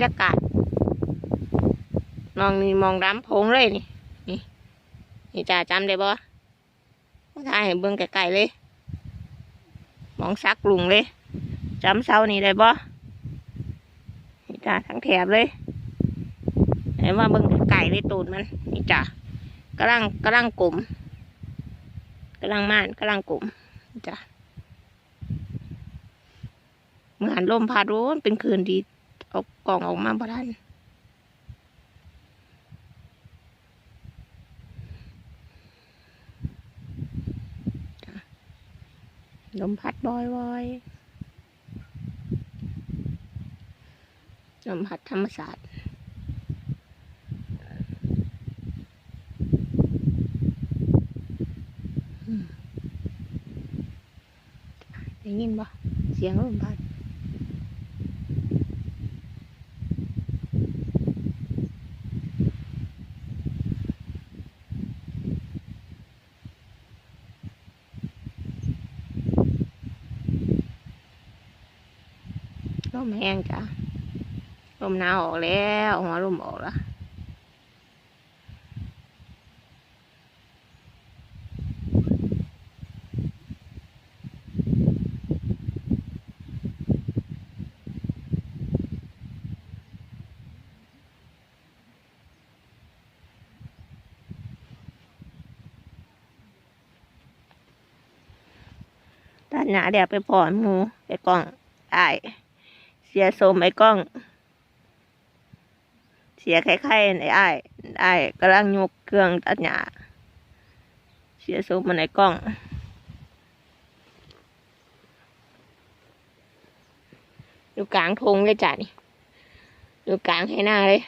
รยากาศมองนี่มองน้ำโพงเลยนี่ นี่นี่จ่าจำได้บ่ถ่ายให้เบิ่งไกลๆเลย มองซักลุงเลยจำเสานี่ได้บ่นี่จ่าทั้งแถบเลยเห็นว่าเบิ่งไก่เลยตูดมัน นี่จ่ากำลังกำลังกลุ่มกำลังม่านกำลังกลมนี่จ้ะเหมือนลมพัดโร้นเป็นคืนดี เอากล่องออกมาบ่ทันลมพัดบ่อยๆลมพัดธรรมศาสตร์ได้ยินบ่เสียงลมพัด ลมแห้งจ้ะลมหนาวออกแล้วหัวลมออกแล้วตาหนาเดี๋ยวไปปอนหมูไปกล้องไอ เสียสมไอ้กล้อง เสียไข่ไข่ไอ้ไอ้ายอ้ายกำลังยกเครื่องตัดหญ้าเสียสมมันไอ้กล้องอยู่กลางทงเลยจ้ะนี่อยู่กลางให้หน้าเลย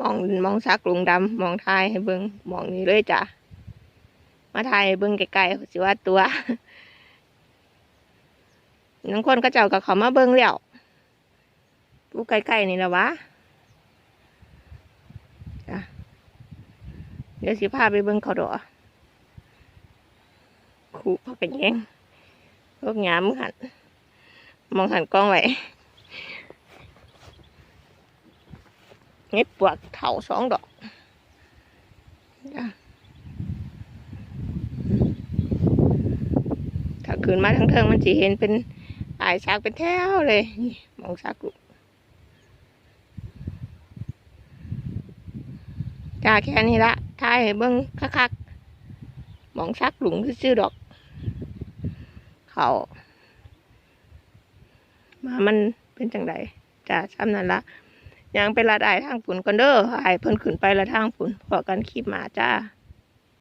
มองมองซักลุงดำมองทายให้เบิงมองนี่เลยจ้ะ มาทายเบิ้งไกลๆสิว่าตัวนังคนก็เจ้ากับเขามาเบิ้งแล้วผู้ใกล้ๆนี่แหละวะเดี๋ยวสิพาไปเบิ้งเขาดอขู่พักกันแย่งพวกหยามหัน มองหันกล้องไว้เงียบปวกเถาสองดอกจ้ะ ถ้นมาทั้งเทิงมันจะเห็นเป็นอายซักเป็นแถวเลยนี่มองซักลูกจ้าแค่นี้ละทายเบิ้งคักๆมองซักหลุงซื่อดอก เขามามันเป็นจังไดจ้าซ้ำนั่นละยังเป็นลาดอายทางฝุ่นก่อนเด้ออายเพิ่นขึ้นไปละทางฝุ่นพอกันคลิปหมาจ้า